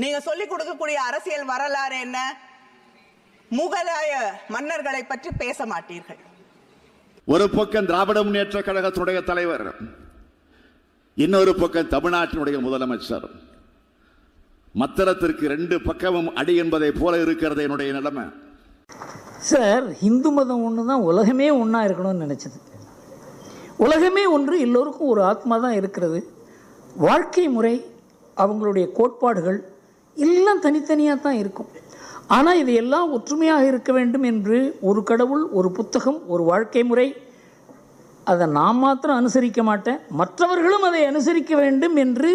நீங்க சொல்லிக் கொடுக்கக்கூடிய அரசியல் வரலாறு என்ன? முகலாய மன்னர்களை பற்றி பேச மாட்டீர்கள். ஒரு பக்கம் திராவிட முன்னேற்ற கழகத்தினுடைய தலைவர் இன்னொரு பக்கம் தமிழ்நாட்டினுடைய முதலமைச்சர். மத்திரத்திற்கு ரெண்டு பக்கமும் அடி என்பதை போல இருக்கிறது என்னுடைய நிலைமை. சார் இந்து மதம் ஒன்று தான் உலகமே ஒன்றா இருக்கணும்னு நினச்சது. உலகமே ஒன்று எல்லோருக்கும் ஒரு ஆத்மா தான் இருக்கிறது. வாழ்க்கை முறை அவங்களுடைய கோட்பாடுகள் எல்லாம் தனித்தனியாக தான் இருக்கும். ஆனால் இது எல்லாம் ஒற்றுமையாக இருக்க வேண்டும் என்று ஒரு கடவுள் ஒரு புத்தகம் ஒரு வாழ்க்கை முறை அதை நான் மாத்திரம் அனுசரிக்க மாட்டேன். மற்றவர்களும் அதை அனுசரிக்க வேண்டும் என்று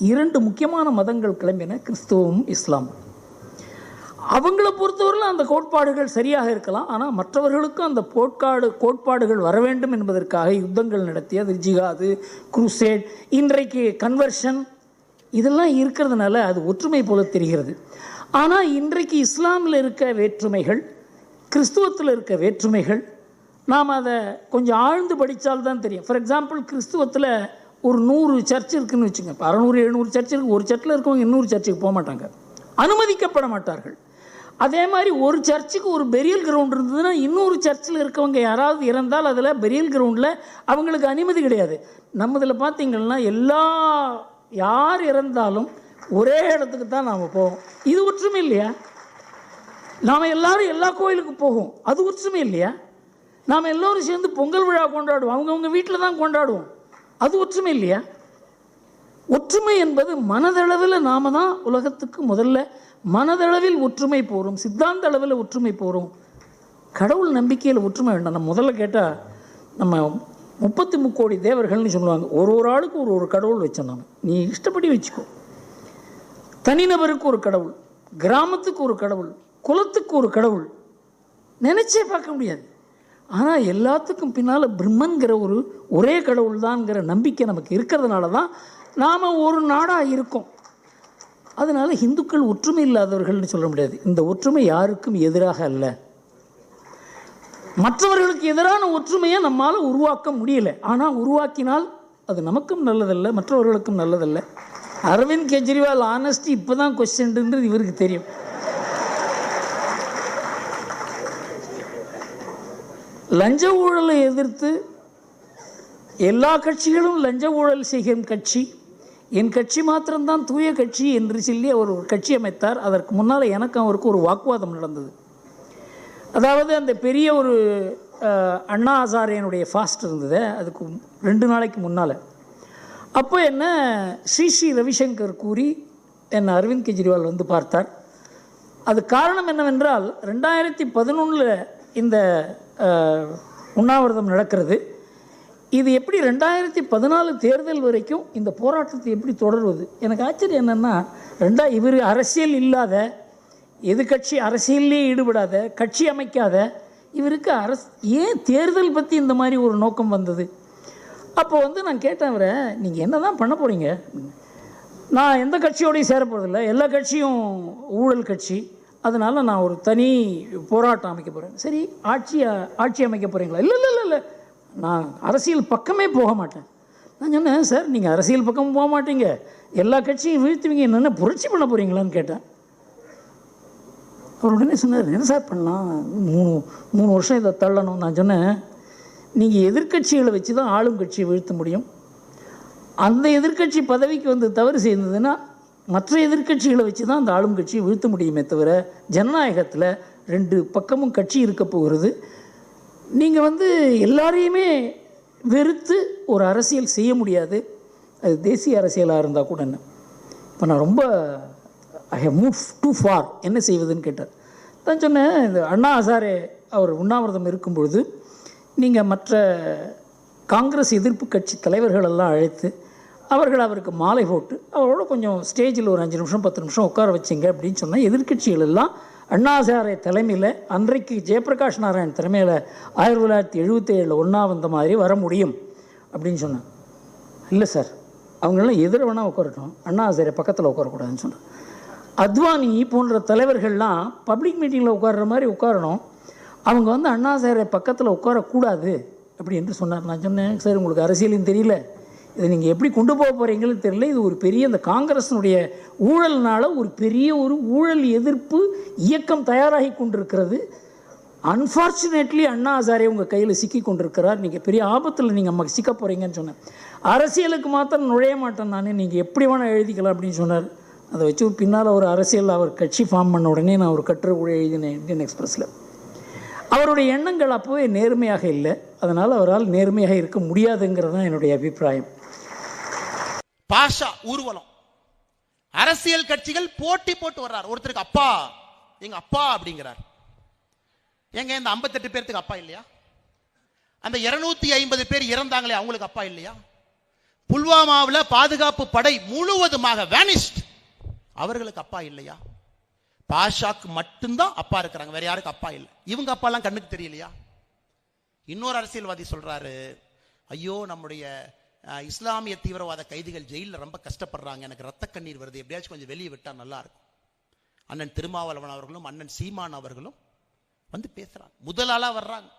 இரண்டு முக்கியமான மதங்கள் கிளம்பின கிறிஸ்துவம் இஸ்லாமும் அவங்கள பொறுத்தவரையில் அந்த கோட்பாடுகள் சரியாக இருக்கலாம். ஆனால் மற்றவர்களுக்கும் அந்த போட்காடு கோட்பாடுகள் வர வேண்டும் என்பதற்காக யுத்தங்கள் நடத்தியது ஜிகாது குரூசேட் இன்றைக்கு கன்வர்ஷன் இதெல்லாம் இருக்கிறதுனால அது ஒற்றுமை போல தெரிகிறது. ஆனால் இன்றைக்கு இஸ்லாமில் இருக்க வேற்றுமைகள் கிறிஸ்துவத்தில் இருக்க வேற்றுமைகள் நாம் அதை கொஞ்சம் ஆழ்ந்து படித்தால் தான் தெரியும். ஃபார் எக்ஸாம்பிள் கிறிஸ்துவத்தில் ஒரு நூறு சர்ச் இருக்குன்னு வச்சுங்க. இப்போ அறநூறு எழுநூறு சர்ச் இருக்குது ஒரு சர்ச்சில் இருக்கவங்க இன்னொரு சர்ச்சுக்கு போக மாட்டாங்க. அனுமதிக்கப்பட மாட்டார்கள். அதே மாதிரி ஒரு சர்ச்சுக்கு ஒரு பெரியல் கிரவுண்ட் இருந்ததுன்னா இன்னொரு சர்ச்சில் இருக்கவங்க யாராவது இறந்தால் அதில் பெரியல் கிரவுண்டில் அவங்களுக்கு அனுமதி கிடையாது. நம்மதில் பார்த்தீங்கன்னா எல்லா யார் இறந்தாலும் ஒரே இடத்துக்கு தான் நாம் போவோம். இது ஒற்றுமை இல்லையா? நாம் எல்லாரும் எல்லா கோயிலுக்கும் போவோம் அது ஒற்றுமை இல்லையா? நாம் எல்லோரும் சேர்ந்து பொங்கல் விழா கொண்டாடுவோம். அவங்கவுங்க வீட்டில் தான் கொண்டாடுவோம். அது ஒற்றுமை இல்லையா? ஒற்றுமை என்பது மனதளவில் நாம் தான் உலகத்துக்கு முதல்ல மனதளவில் ஒற்றுமை போகிறோம் சித்தாந்த அளவில் ஒற்றுமை போகிறோம் கடவுள் நம்பிக்கையில் ஒற்றுமை வேண்டாம். நம்ம முதல்ல கேட்டால் நம்ம முப்பத்தி முக்கோடி தேவர்கள்னு சொல்லுவாங்க. ஒரு ஒரு ஆளுக்கு ஒரு ஒரு கடவுள் வச்சோம் நாம. நீ இஷ்டப்படி வச்சுக்கோ. தனிநபருக்கு ஒரு கடவுள் கிராமத்துக்கு ஒரு கடவுள் குலத்துக்கு ஒரு கடவுள் நினச்சே பார்க்க முடியாது. ஆனால் எல்லாத்துக்கும் பின்னால் பிரம்மன்கிற ஒரு ஒரே கடவுள் தான்ங்கிற நம்பிக்கை நமக்கு இருக்கிறதுனால தான் நாம் ஒரு நாடாக இருக்கோம். அதனால் இந்துக்கள் ஒற்றுமை இல்லாதவர்கள்னு சொல்ல முடியாது. இந்த ஒற்றுமை யாருக்கும் எதிராக அல்ல. மற்றவர்களுக்கு எதிரான ஒற்றுமையை நம்மால் உருவாக்க முடியல. ஆனால் உருவாக்கினால் அது நமக்கும் நல்லதல்ல மற்றவர்களுக்கும் நல்லதல்ல. அரவிந்த் கெஜ்ரிவால் ஆனஸ்டி இப்போ தான் கொஸ்டின்ன்றது இவருக்கு தெரியும். லஞ்ச ஊழலை எதிர்த்து எல்லா கட்சிகளும் லஞ்ச ஊழல் செய்கிற கட்சி. என் கட்சி மாத்திரம்தான் தூய கட்சி என்று சொல்லி அவர் ஒரு கட்சி அமைத்தார். அதற்கு முன்னால் எனக்கும் அவருக்கு ஒரு வாக்குவாதம் நடந்தது. அதாவது அந்த பெரிய ஒரு அண்ணா ஹசாரேனுடைய ஃபாஸ்ட் இருந்தது. அதுக்கு ரெண்டு நாளைக்கு முன்னால். அப்போ என்ன ஸ்ரீ ஸ்ரீ ரவிசங்கர் கூறி என்னை அரவிந்த் கெஜ்ரிவால் வந்து பார்த்தார். அது காரணம் என்னவென்றால் ரெண்டாயிரத்தி பதினொன்றில் இந்த உண்ணாவிரதம் நடக்கிறது. இது எப்படி ரெண்டாயிரத்தி பதினாலு தேர்தல் வரைக்கும் இந்த போராட்டத்தை எப்படி தொடர்வது? எனக்கு ஆச்சரியம் என்னென்னா ரெண்டா இவர் அரசியல் இல்லாத எதிர்கட்சி அரசியல்லே ஈடுபடாத கட்சி அமைக்காத இவருக்கு அரசு ஏன் தேர்தல் பற்றி இந்த மாதிரி ஒரு நோக்கம் வந்தது? அப்போ வந்து நான் கேட்டேன் அவரை நீங்கள் என்ன தான் பண்ண போகிறீங்க நான் எந்த கட்சியோடையும் சேர போகிறதில்ல எல்லா கட்சியும் ஊழல் கட்சி. அதனால் நான் ஒரு தனி போராட்டம் அமைக்க போகிறேன் சரி ஆட்சி ஆட்சி அமைக்க போகிறீங்களா இல்லை இல்லை இல்லை இல்லை. நான் அரசியல் பக்கமே போக மாட்டேன். நான் சொன்னேன் சார் நீங்கள் அரசியல் பக்கம் போக மாட்டீங்க. எல்லா கட்சியும் வீழ்த்துவீங்க. என்னென்ன புரட்சி பண்ண போகிறீங்களான்னு கேட்டேன். அவர் உடனே சொன்னார் என்ன சார் பண்ணலாம்? மூணு மூணு வருஷம் இதை தள்ளணும். நான் சொன்னேன் நீங்கள் எதிர்க்கட்சிகளை வச்சு தான் ஆளும் கட்சியை வீழ்த்த முடியும். அந்த எதிர்க்கட்சி பதவிக்கு வந்து தவறு செய்ததுன்னா மற்ற எதிர்க்கட்சிகளை வச்சு தான் அந்த ஆளும் கட்சியை வீழ்த்த முடியுமே தவிர ஜனநாயகத்தில் ரெண்டு பக்கமும் கட்சி இருக்க போகிறது. நீங்கள் வந்து எல்லாரையுமே வெறுத்து ஒரு அரசியல் செய்ய முடியாது. அது தேசிய அரசியலாக இருந்தால் கூட என்ன? இப்போ நான் ரொம்ப I how move to far என்ன செய்வதுன்னு கேட்டார். நான் சொன்னேன் இந்த அண்ணா ஹசாரே அவர் உண்ணாவிரதம் இருக்கும் பொழுது நீங்கள் மற்ற காங்கிரஸ் எதிர்ப்பு கட்சி தலைவர்கள் எல்லாம் அழைத்து அவர்கள் அவருக்கு மாலை போட்டு அவரோட கொஞ்சம் ஸ்டேஜில் ஒரு அஞ்சு நிமிஷம் பத்து நிமிஷம் உட்கார வச்சிங்க அப்படின்னு சொன்னால் எதிர்கட்சிகள் எல்லாம் அண்ணாசாரை தலைமையில் அன்றைக்கு ஜெயபிரகாஷ் நாராயண் தலைமையில் ஆயிரத்தி தொள்ளாயிரத்தி எழுபத்தி ஏழில் ஒன்றா வந்த மாதிரி வர முடியும் அப்படின்னு சொன்னேன் இல்லை சார் அவங்களெல்லாம் எதிர வேணால் உட்காரட்டும் அண்ணாசாரை பக்கத்தில் உட்காரக்கூடாதுன்னு சொன்னேன் அத்வானி போன்ற தலைவர்கள்லாம் பப்ளிக் மீட்டிங்கில் உட்கார்ற மாதிரி உட்காரணும். அவங்க வந்து அண்ணா சாரை பக்கத்தில் உட்காரக்கூடாது அப்படி என்று சொன்னார். நான் சொன்னேன் சார் உங்களுக்கு அரசியலும் தெரியல. இதை நீங்கள் எப்படி கொண்டு போக போகிறீங்கன்னு தெரியல. இது ஒரு பெரிய இந்த காங்கிரஸினுடைய ஊழல்னால் ஒரு பெரிய ஒரு ஊழல் எதிர்ப்பு இயக்கம் தயாராகி கொண்டிருக்கிறது. அன்ஃபார்ச்சுனேட்லி அண்ணா ஹசாரே உங்கள் கையில் சிக்கி கொண்டிருக்கிறார். நீங்கள் பெரிய ஆபத்தில் நீங்கள் அம்மா சிக்க போகிறீங்கன்னு சொன்னேன். அரசியலுக்கு மாத்திரம் நுழைய மாட்டேன் நான். நீங்கள் எப்படி வேணால் எழுதிக்கலாம் அப்படின்னு சொன்னார். அதை வச்சு பின்னால் ஒரு அரசியல் அவர் கட்சி ஃபார்ம் பண்ண உடனே நான் ஒரு கட்டுரை கூட எழுதினேன் இந்தியன் எக்ஸ்பிரஸில். அவருடைய எண்ணங்கள் அப்போவே நேர்மையாக இல்லை. அதனால் அவரால் நேர்மையாக இருக்க முடியாதுங்கிறது தான் என்னுடைய அபிப்பிராயம். பாஷா ஊர்வலம். அரசியல் கட்சிகள் போட்டி போட்டு வர்றார். ஒருத்தருக்கு அப்பா எங்க அப்பா அப்படிங்கிறார். எங்க இந்த 58 பேர்த்துக்கு அப்பா இல்லையா? அந்த 250 ஐம்பது பேர் இறந்தாங்களே அவங்களுக்கு அப்பா இல்லையா? புல்வாமாவில் பாதுகாப்பு படை முழுவதுமாக வேனிஸ்ட் அவர்களுக்கு அப்பா இல்லையா? பாஷாக்கு மட்டும்தான் அப்பா இருக்கிறாங்க வேற யாருக்கு அப்பா இல்லை. இவங்க அப்பாலாம் கண்ணுக்கு தெரியலையா? இன்னொரு அரசியல்வாதி சொல்றாரு ஐயோ நம்முடைய இஸ்லாமிய தீவிரவாத கைதிகள் ஜெயிலில் ரொம்ப கஷ்டப்படுறாங்க எனக்கு ரத்த கண்ணீர் வருது எப்படியாச்சும் கொஞ்சம் வெளியே விட்டால் நல்லா இருக்கும். அண்ணன் திருமாவளவன் அவர்களும் அண்ணன் சீமான் அவர்களும் வந்து பேசுறாங்க. முதல் வர்றாங்க.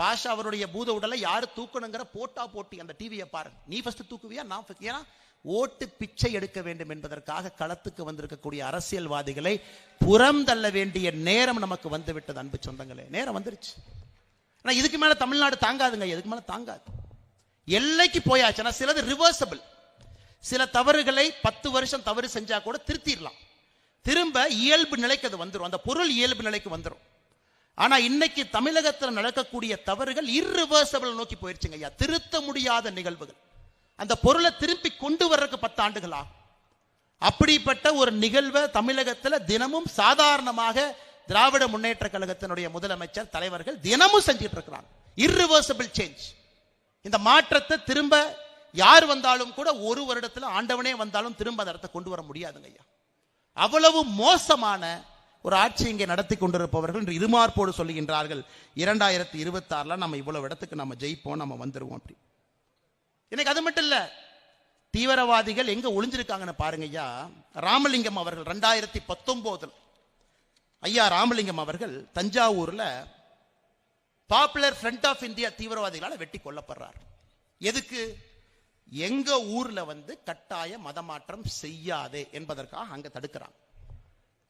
பாஷா அவருடைய பூத உடலை யாரு தூக்கணுங்கிற போட்டா போட்டி அந்த டிவியை பாருங்க. நீ ஃபர்ஸ்ட் தூக்குவியா நான் ஏன்னா ஓட்டு பிச்சை எடுக்க வேண்டும் என்பதற்காக களத்துக்கு வந்திருக்கக்கூடிய அரசியல்வாதிகளை புறம் தள்ள வேண்டிய நேரம் நமக்கு வந்து விட்டது அன்பு சொந்தங்களே. நேரம் வந்துருச்சு. ஆனா இதுக்கு மேல தமிழ்நாடு தாங்காதுங்க இதுக்கு மேல தாங்காது. எல்லைக்கு போயாச்சுன்னா சிலது ரிவர்சபிள் சில தவறுகளை பத்து வருஷம் தவறு செஞ்சா கூட திருத்திடலாம். திரும்ப இயல்பு நிலைக்கு அது வந்துடும் அந்த பொருள் இயல்பு நிலைக்கு வந்துடும் ஆனா இன்னைக்கு தமிழகத்தில் நடக்கக்கூடிய தவறுகள் இர்ரிவர்சபிள் நோக்கி போயிருச்சுங்க ஐயா. திருத்த முடியாத நிகழ்வுகள். அந்த பொருளை திரும்பி கொண்டு வர்றதுக்கு பத்து ஆண்டுகள்? ஆகும் அப்படிப்பட்ட ஒரு நிகழ்வை தமிழகத்துல தினமும் சாதாரணமாக திராவிட முன்னேற்ற கழகத்தினுடைய முதலமைச்சர் தலைவர்கள் தினமும் செஞ்சுட்டு இருக்கிறாங்க இர்ரிவர்சபிள் சேஞ்ச் இந்த மாற்றத்தை திரும்ப யார் வந்தாலும் கூட ஒரு வருடத்துல ஆண்டவனே வந்தாலும் திரும்ப அந்த இடத்த கொண்டு வர முடியாதுங்க ஐயா. அவ்வளவு மோசமான ஒரு ஆட்சி இங்கே நடத்தி கொண்டிருப்பவர்கள் இன்று இருமார்ப்போடு சொல்லுகின்றார்கள். இரண்டாயிரத்தி இருபத்தாறுல நம்ம இவ்வளவு இடத்துக்கு நம்ம ஜெயிப்போம் நம்ம வந்துடுவோம் அப்படி எனக்கு அது மட்டும் இல்ல. தீவிரவாதிகள் எங்க ஒளிஞ்சிருக்காங்கன்னு பாருங்க ஐயா. ராமலிங்கம் அவர்கள் ரெண்டாயிரத்தி பத்தொன்பதுல ஐயா ராமலிங்கம் அவர்கள் தஞ்சாவூர்ல பாப்புலர் ஃப்ரண்ட் ஆஃப் இந்தியா தீவிரவாதிகளால் வெட்டி கொல்லப்படுறார். எதுக்கு? எங்க ஊர்ல வந்து கட்டாய மதமாற்றம் செய்யாதே என்பதற்காக அங்க தடுக்கிறாங்க.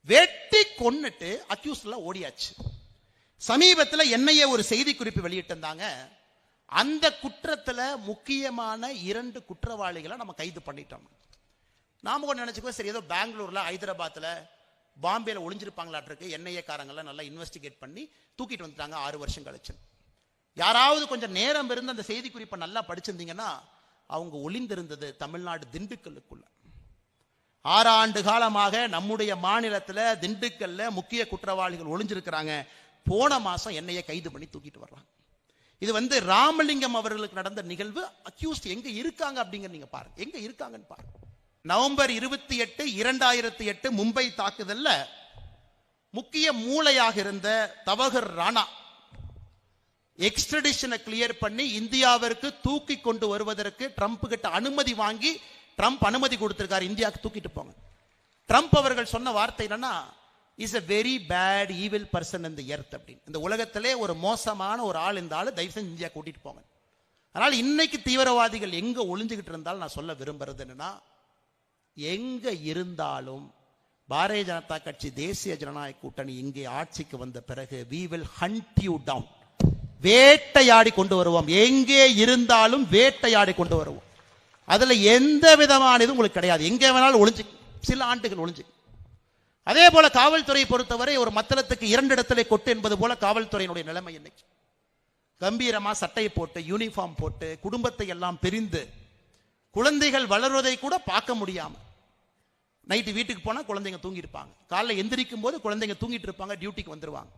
வெட்டி கொன்னுட்டு அக்யூஸ்ல ஓடியாச்சு. சமீபத்தில் என்னைய ஒரு செய்தி குறிப்பு வெளியிட்டிருந்தாங்க. அந்த குற்றத்துல முக்கியமான இரண்டு குற்றவாளிகளை நம்ம கைது பண்ணிட்டோம். நாம கூட நினைச்சுக்கோ சரி ஏதோ பெங்களூர்ல ஹைதராபாத்தில் பாம்பேல ஒளிஞ்சிருப்பாங்களாட்டிருக்கு. என்ஐஏ நல்லா இன்வெஸ்டிகேட் பண்ணி தூக்கிட்டு வந்துட்டாங்க ஆறு வருஷம் கழிச்சு. யாராவது கொஞ்சம் நேரம் இருந்து அந்த செய்தி குறிப்பை நல்லா படிச்சிருந்தீங்கன்னா அவங்க ஒளிந்திருந்தது தமிழ்நாடு திண்டுக்கல்லுக்குள்ள. ஆறாண்டு காலமாக நம்முடைய மாநிலத்துல திண்டுக்கல்ல முக்கிய குற்றவாளிகள் ஒளிஞ்சிருக்கிறாங்க. போன மாசம் என்னைய கைது பண்ணி தூக்கிட்டு வர்றாங்க. இது வந்து ராமலிங்கம் அவர்களுக்கு நடந்த நிகழ்வு. அக்யூஸ்ட் எங்க இருக்காங்க அப்படிங்கிற நீங்க பாருங்க. எங்க இருக்காங்கன்னு பாருங்க. நவம்பர் இருபத்தி எட்டு இரண்டாயிரத்தி எட்டு மும்பை தாக்குதல்ல முக்கிய மூளையாக இருந்த தவகர் ராணா எக்ஸ்ட்ரடிஷனை கிளியர் பண்ணி இந்தியாவிற்கு தூக்கி கொண்டு வருவதற்கு ட்ரம்ப் கிட்ட அனுமதி வாங்கி ட்ரம்ப் அனுமதி கொடுத்திருக்காரு. இந்தியாவுக்கு தூக்கிட்டு போங்க. ட்ரம்ப் அவர்கள் சொன்ன வார்த்தை என்னன்னா is a very bad evil person இந்த எர்த் அப்படின்னு. இந்த உலகத்திலே ஒரு மோசமான ஒரு ஆள் இந்த தயவு செஞ்சு இந்தியா கூட்டிகிட்டு போங்க. அதனால் இன்னைக்கு தீவிரவாதிகள் எங்கே ஒளிஞ்சுக்கிட்டு இருந்தாலும் நான் சொல்ல விரும்புறது என்னன்னா எங்கே இருந்தாலும் பாரதிய ஜனதா கட்சி தேசிய ஜனநாயக கூட்டணி இங்கே ஆட்சிக்கு வந்த பிறகு we will hunt you down வேட்டையாடி கொண்டு வருவோம். எங்கே இருந்தாலும் வேட்டையாடி கொண்டு வருவோம். அதில் எந்த விதமான இதுவும் உங்களுக்கு கிடையாது. எங்கே வேணாலும் ஒளிஞ்சு சில ஆண்டுகள் ஒளிஞ்சு. அதே போல காவல்துறையை பொறுத்தவரை ஒரு மத்தளத்துக்கு இரண்டு இடத்துல கொட்டு என்பது போல காவல்துறையினுடைய நிலைமை இன்னைக்கு கம்பீரமா சட்டையை போட்டு யூனிஃபார்ம் போட்டு குடும்பத்தை எல்லாம் பிரிந்து குழந்தைகள் வளர்வதை கூட பார்க்க முடியாம நைட்டு வீட்டுக்கு போனா குழந்தைங்க தூங்கியிருப்பாங்க. காலைல எந்திரிக்கும் போது குழந்தைங்க தூங்கிட்டு இருப்பாங்க டியூட்டிக்கு வந்துருவாங்க.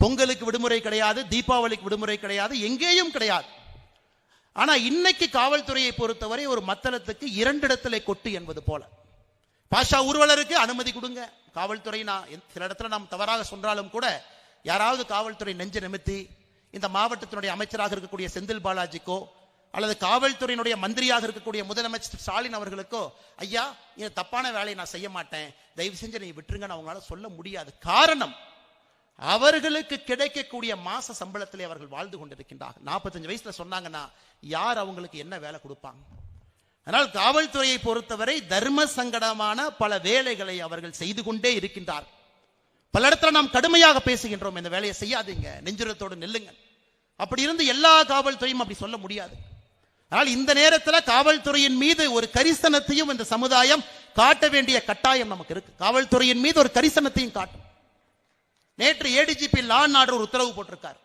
பொங்கலுக்கு விடுமுறை கிடையாது தீபாவளிக்கு விடுமுறை கிடையாது எங்கேயும் கிடையாது. ஆனா இன்னைக்கு காவல்துறையை பொறுத்தவரை ஒரு மத்தளத்துக்கு இரண்டு இடத்துல கொட்டு என்பது போல பாஷா ஊர்வலருக்கு அனுமதி கொடுங்க. காவல்துறை நான் எந்த- சில இடத்துல நாம் தவறாக சொன்னாலும் கூட யாராவது காவல்துறை நெஞ்சு நிமித்தி இந்த மாவட்டத்தினுடைய அமைச்சராக இருக்கக்கூடிய செந்தில் பாலாஜிக்கோ அல்லது காவல்துறையினுடைய மந்திரியாக இருக்கக்கூடிய முதலமைச்சர் ஸ்டாலின் அவர்களுக்கோ ஐயா இந்த தப்பான வேலையை நான் செய்ய மாட்டேன். தயவு செஞ்சு நீ விட்டுருங்கன்னு அவங்களால சொல்ல முடியாது. காரணம் அவர்களுக்கு கிடைக்கக்கூடிய மாச சம்பளத்திலே அவர்கள் வாழ்ந்து கொண்டிருக்கின்றார்கள். நாற்பத்தஞ்சு வயசுல சொன்னாங்கன்னா யார் அவங்களுக்கு என்ன வேலை கொடுப்பாங்க? அதனால் காவல்துறையை பொறுத்தவரை தர்ம சங்கடமான பல வேலைகளை அவர்கள் செய்து கொண்டே இருக்கின்றார். பல இடத்துல நாம் கடுமையாக பேசுகின்றோம் இந்த வேலையை செய்யாதீங்க நெஞ்சுரத்தோடு நில்லுங்க அப்படி இருந்து எல்லா காவல்துறையும் அப்படி சொல்ல முடியாது. ஆனால் இந்த நேரத்தில் காவல்துறையின் மீது ஒரு கரிசனத்தையும் இந்த சமுதாயம் காட்ட வேண்டிய கட்டாயம் நமக்கு இருக்கு. காவல்துறையின் மீது ஒரு கரிசனத்தையும் காட்டும். நேற்று ஏடிஜிபி லான் நாடு ஒரு உத்தரவு போட்டிருக்கார்.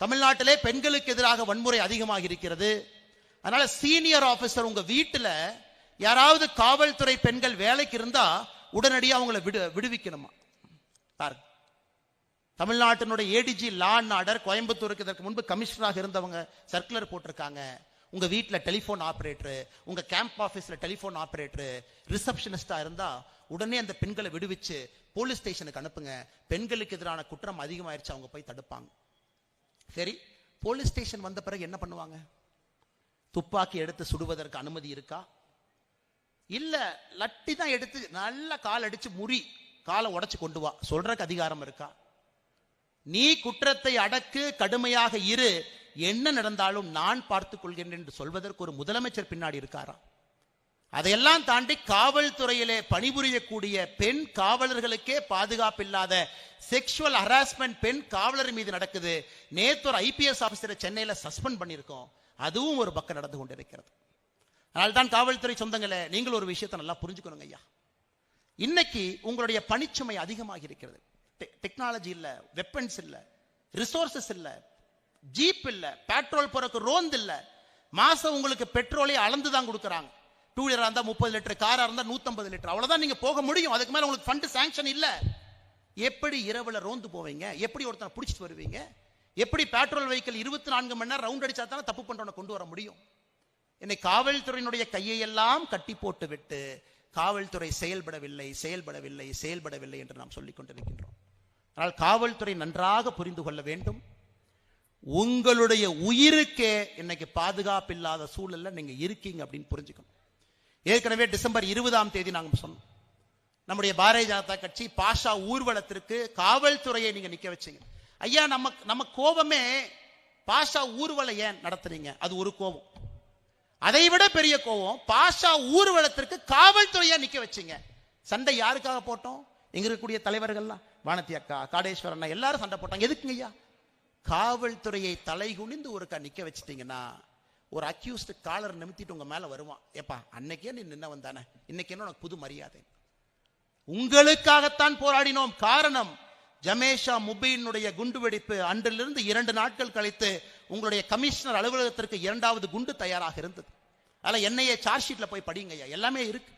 தமிழ்நாட்டிலே பெண்களுக்கு எதிராக வன்முறை அதிகமாக இருக்கிறது. அதனால சீனியர் ஆபீசர் உங்க வீட்டுல யாராவது காவல்துறை பெண்கள் வேலைக்கு இருந்தா உடனடியாக அவங்களை விடு விடுவிக்கணுமா? பாருங்க. தமிழ்நாட்டினுடைய ஏடிஜி லான் ஆர்டர் கோயம்புத்தூருக்கு இதற்கு முன்பு கமிஷனராக இருந்தவங்க சர்க்குலர் போட்டிருக்காங்க. உங்க வீட்டில் டெலிஃபோன் ஆப்ரேட்டரு உங்க கேம்ப் ஆஃபீஸில் டெலிஃபோன் ஆப்ரேட்டரு ரிசப்ஷனிஸ்டா இருந்தா உடனே அந்த பெண்களை விடுவிச்சு போலீஸ் ஸ்டேஷனுக்கு அனுப்புங்க. பெண்களுக்கு எதிரான குற்றம் அதிகமாயிருச்சு அவங்க போய் தடுப்பாங்க. சரி போலீஸ் ஸ்டேஷன் வந்த பிறகு என்ன பண்ணுவாங்க? துப்பாக்கி எடுத்து சுடுவதற்கு அனுமதி இருக்கா? இல்ல லட்டி தான் எடுத்து நல்ல கால் அடிச்சு முறி காலை உடைச்சு கொண்டு வா. சொல்றதுக்கு அதிகாரம் இருக்கா? நீ குற்றத்தை அடக்கு கடுமையாக இரு. என்ன நடந்தாலும் நான் பார்த்துக் கொள்கின்றேன் என்று சொல்வதற்கு ஒரு முதலமைச்சர் பின்னாடி இருக்காரா? அதையெல்லாம் தாண்டி காவல்துறையிலே பணிபுரியக்கூடிய பெண் காவலர்களுக்கே பாதுகாப்பு இல்லாத செக்ஷுவல் ஹராஸ்மெண்ட் பெண் காவலர் மீது நடக்குது. நேத்து ஒரு ஐபிஎஸ் ஆபீசரை சென்னையில சஸ்பெண்ட் பண்ணியிருக்கோம். அதுவும் ஒரு பக்கம் நடந்து கொண்டிருக்கிறது. அதனால தான் காவல்துறை சொந்தங்களே நீங்கள் ஒரு விஷயத்தை நல்லா புரிஞ்சுக்கணுங்க ஐயா. இன்னைக்கு உங்களுடைய பணிச்சுமை அதிகமாக இருக்கிறது. டெக்னாலஜி இல்லை வெப்பன்ஸ் இல்லை ரிசோர்சஸ் இல்லை ஜீப் இல்லை பெட்ரோல் போறதுக்கு ரோந்து இல்லை. மாசம் உங்களுக்கு பெட்ரோலே அளந்து தான் கொடுக்குறாங்க. டூ வீலராக இருந்தால் முப்பது லிட்டர் காராக இருந்தால் நூற்றம்பது லிட்டர். அவ்வளோதான் நீங்கள் போக முடியும். அதுக்கு மேலே உங்களுக்கு ஃபண்டு சாங்ஷன் இல்லை. எப்படி இரவுல ரோந்து போவீங்க? எப்படி ஒருத்தனை பிடிச்சிட்டு வருவீங்க? எப்படி பெட்ரோல் வெஹிக்கிள் இருபத்தி நான்கு மணி நேரம் ரவுண்ட் அடிச்சா தானே தப்பு பண்றவனை கொண்டு வர முடியும்? என்னை காவல்துறையினுடைய கையையெல்லாம் கட்டி போட்டு விட்டு காவல்துறை செயல்படவில்லை செயல்படவில்லை செயல்படவில்லை என்று நாம் சொல்லிக் கொண்டிருக்கின்றோம். ஆனால் காவல்துறை நன்றாக புரிந்து கொள்ள வேண்டும். உங்களுடைய உயிருக்கே இன்னைக்கு பாதுகாப்பு இல்லாத சூழல்ல நீங்க இருக்கீங்க அப்படின்னு புரிஞ்சுக்கணும். ஏற்கனவே டிசம்பர் இருபதாம் தேதி நாங்கள் சொன்னோம். நம்முடைய பாரதிய ஜனதா கட்சி பாஷா ஊர்வலத்திற்கு காவல்துறையை நீங்க நிக்க வச்சீங்க. ஐயா நம்ம நம்ம கோபமே பாஷா ஊர்வலம் ஏன் நடத்துறீங்க. அது ஒரு கோபம். அதை விட பெரிய கோபம் பாஷா ஊர்வலத்திற்கு காவல்துறையா நிக்க வச்சீங்க. சண்டை யாருக்காக போட்டோம்? எங்க இருக்கக்கூடிய தலைவர்கள்லாம். வானத்தி அக்கா காடேஸ்வரன் அண்ணா எல்லாரும் சண்டை போட்டாங்க. எதுக்குங்க ஐயா? காவல்துறையை தலை குனிந்து ஒருக்கா நிக்க வச்சிட்டீங்கன்னா ஒரு அக்யூஸ்டு காலர் நிமித்திட்டு உங்க மேல வருவான். ஏப்பா அன்னைக்கே நீ நின்ன வந்தானே? இன்னைக்கு என்ன உனக்கு புது மரியாதை? உங்களுக்காகத்தான் போராடினோம். காரணம் ஜமேஷா முபீனுடைய குண்டுவெடிப்பு அன்றிலிருந்து இரண்டு நாட்கள் கழித்து உங்களுடைய கமிஷனர் அலுவலகத்திற்கு இரண்டாவது குண்டு தயாராக இருந்தது. அதில் என்னைய சார்ஜ் ஷீட்டில் போய் படிங்க ஐயா. எல்லாமே இருக்கு.